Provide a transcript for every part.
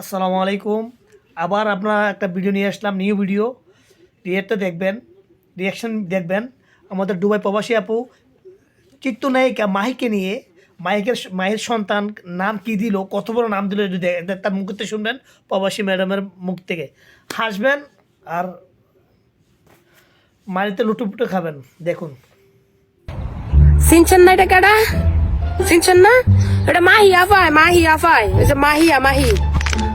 আসসালামু আলাইকুম। আবার আপনার একটা ভিডিও নিয়ে আসলাম নিউ ভিডিও রিয়েক্টটা দেখবেন রিয়াকশন দেখবেন। আমাদের দুবাই প্রবাসী আপু, চিত্রনায়িকা মাহিকে নিয়ে, মাহিকের মায়ের সন্তান নাম কি দিল, কত বড় নাম দিল যদি তার মুখ থেকে শুনবেন প্রবাসী ম্যাডামের মুখ থেকে। হাসবেন আর মারিতে লুটুপুটু খাবেন, দেখুন। চিনছেন না এটা কেডা? চিনছেন না? এটা মাহি আফাই মাহি আফাই ওই যে মাহিয়া মাহি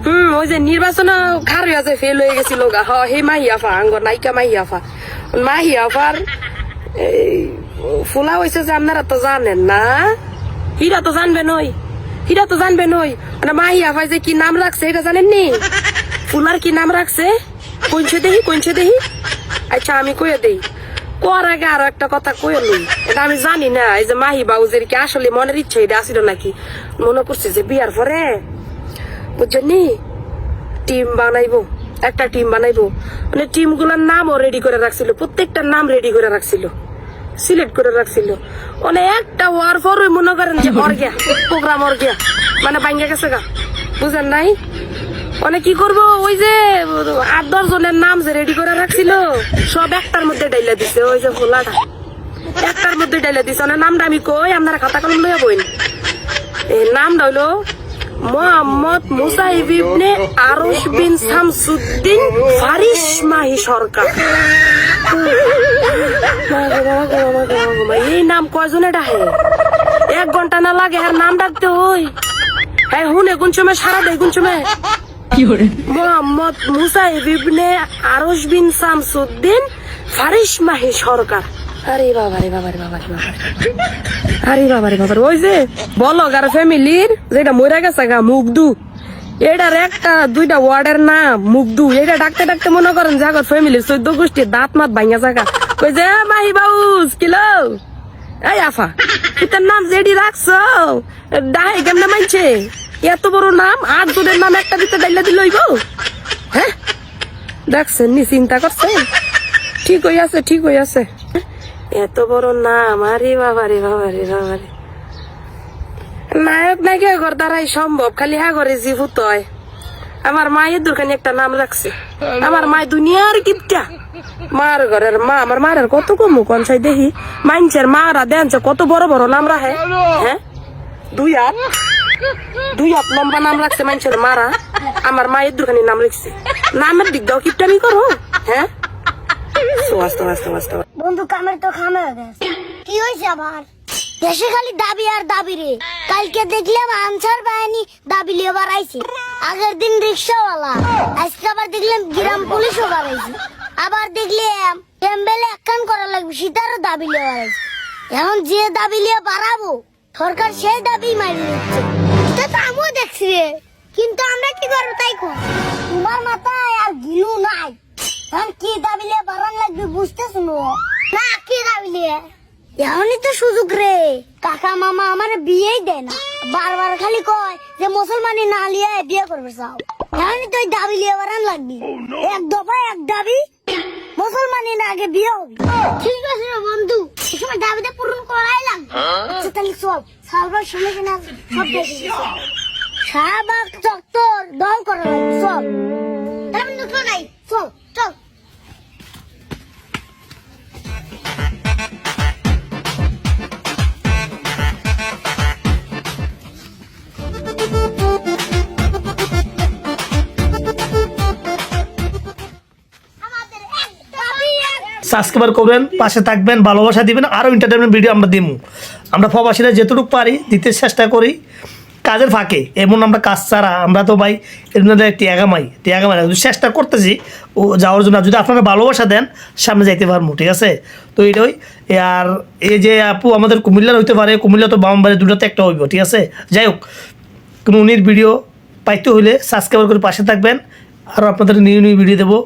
হুম, ওই যে নির্বাচন খার হয়ে আছে ফেল হয়ে গেছিল গা হ হে মাহি আফা আঙ্গর নাইকা মাহি আফা। মাহি আফার এই, ফুলা হয়েছে যে আপনারা তো জানেন না? হিরা তো জানবেন ওই হিরা তো জানবেন ওই মানে মাহি আফাই যে কি নাম রাখছে এটা জানেন নি? ফুলার কি নাম রাখছে? কইছে দেহি কইছে দেহি? আচ্ছা আমি কইয়া দেই। কোয়ার আগে আরও একটা কথা কয়ে লই। এটা আমি জানি না, এই যে মাহি বাবুজের কি আসলে মনের ইচ্ছে এটা আসিল নাকি? মনে করছে যে বিয়ার পরে বুঝছেন টিম বানাইবো, একটা টিম বানাইবো। মানে টিমগুলার নামও রেডি করে রাখছিল, প্রত্যেকটা নাম রেডি করে রাখছিল সিলেক্ট করে রাখছিল। মানে একটা ওয়ার পর মনে করেন যে অর্গিয়া প্রোগ্রাম অর্গিয়া মানে বাইঙ্গা গেছে গা, বুঝেন নাই? মানে কি করব, ওই যে আট দশ জনের নাম যে রেডি করে রাখছিল, সব একটার মধ্যে ডাইলা দিছে, ওই যে ফোলাটা একটার মধ্যে ডাইলা দিছে মানে নামটা আমি কই, আপনারা খাতা কলম লইয়া বইন। এই নামটা হইল মোহাম্মদ মুসাইব ইবনে আরশ বিন শামসুদ্দিন ফারিস মাহি সরকার। এই নাম কয়জনে ডাহে এক ঘণ্টা না লাগে আর নাম ডাকতে হই। হ্যাঁ হুনে কোন সময় সারা দেয় কোন সময় মোহাম্মদ মুসাইব ইবনে আরশ বিন শামসুদ্দিন ফারিস মাহি সরকার। আরে বাবা রে বাবা রে বাবা রে বাবা আরে বাবা রে বাবা ওই যে, বলো, গার ফ্যামিলির, যেটা মরে গেছে গা মুগদু এটার একটা, দুইটা ওয়ার্ডের নাম মুগদু এটা ডাকতে ডাকতে মনে করেন জাগর ফ্যামিলির চোদ্দ গোষ্ঠীর দাঁত মাত ভাঙা জায়গা কই যে মাহি বাউস কিলো এই আফা তোর নাম জেডি রাখছো? ডাহে কেমনে মানছে এত বড় নাম আট জনের নাম একটা দিতে ডাইলা দিল হ্যাঁ? দেখছেন নি, চিন্তা করছেন? ঠিক হয়ে আছে, ঠিক হয়ে আছে। এত বড় নাম, আরে বাবা রে বাবা রে বাবা রে। নায়ক নায়িকা ঘর দ্বারাই সম্ভব, খালি হ্যাঁ ঘরে জীবুত হয়। আমার মায়ের দোকানে একটা নাম রাখছে। আমার মায় দুনিয়ার কিপটা। মার ঘরের মা, আমার মায়ের কত কমু কোন সাই দেখি। মাইনছের মারা দেনছে কত বড় বড় নাম রাখে। হ্যাঁ? দুই হাত দুই হাত লম্বা নাম রাখছে মানুষের মারা। আমার মায়ের দোকানে নাম রাখছে নামের দিক দাও কিপটামি করো। হ্যাঁ? বন্ধু, কামের তো খামে কি হয়েছে আবার? দেশে খালি দাবি আর দাবি রে। কালকে দেখলাম আনসার বাহিনী দাবি লিয়ে বাড়াইছে। আগের দিন রিক্সাওয়ালা, আজকে আবার দেখলাম গ্রাম পুলিশও বাড়াইছে। আবার দেখলাম টেম্বেলে একখান করা লাগবে সেটারও দাবি লিয়ে বাড়াইছে। এখন যে দাবি লিয়ে বাড়াবো, সরকার সেই দাবি মারি দিচ্ছে এটা তো আমিও দেখছি রে। কিন্তু আমরা কি করব তাই কর তোমার মাথায় আর গিলু নাই। বাড়ান লাগবে না? কি দাবি লিয়ে তো সুযোগ রে। কাকা মামা আমার বিয়েই দেয় না। বারবার খালি কয় যে মুসলমানি না লিয়ে বিয়ে করবে চাও এখনই তো দাবি লিয়ে বাড়ান লাগবি। এক দফা এক দাবি মুসলমানি না আগে বিয়ে হবে। ঠিক আছে রে বন্ধু সময় দাবিটা পূরণ করাই লাগবে। আচ্ছা তাহলে সব সালবার শুনে কিনা সব দেখে। শাহবাগ চত্বর দল করা সব সাবস্ক্রাইবার করবেন, পাশে থাকবেন, ভালোবাসা দিবেন আরও এন্টারটেনমেন্ট ভিডিও আমরা দিব আমরা প্রবাসীরা যেটুকু পারি, দিতে চেষ্টা করি, কাজের ফাঁকে। এমন আমরা কাজ ছাড়া, আমরা তো ভাই মধ্যে টিয়াগামাই টিয়াগামাই চেষ্টা করতেছি, ও যাওয়ার জন্য, যদি আপনারা ভালোবাসা দেন, সামনে যাইতে পারব ঠিক আছে? তো এইটাই আর এই যে আপু, আমাদের কুমিল্লার হইতে পারে, কুমিল্লা তো বামবাড়ি দুটোতে একটা হইব, ঠিক আছে? যাই হোক কোনো উনির ভিডিও পাইতে হইলে সাবস্ক্রাইব করে পাশে থাকবেন আরও আপনাদের নিউ নিউ ভিডিও দেবো।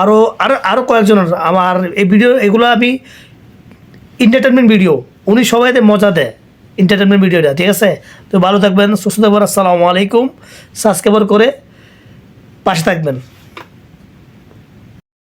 আরও আরও আরও কয়েকজনের, আমার এই ভিডিও, এগুলো আমি এন্টারটেনমেন্ট ভিডিও উনি সবাইতে মজা দেয় এন্টারটেনমেন্ট ভিডিওটা ঠিক আছে? তো ভালো থাকবেন, সুস্থ থাকবেন, আসসালামু আলাইকুম। সাবস্ক্রাইবার করে পাশে থাকবেন।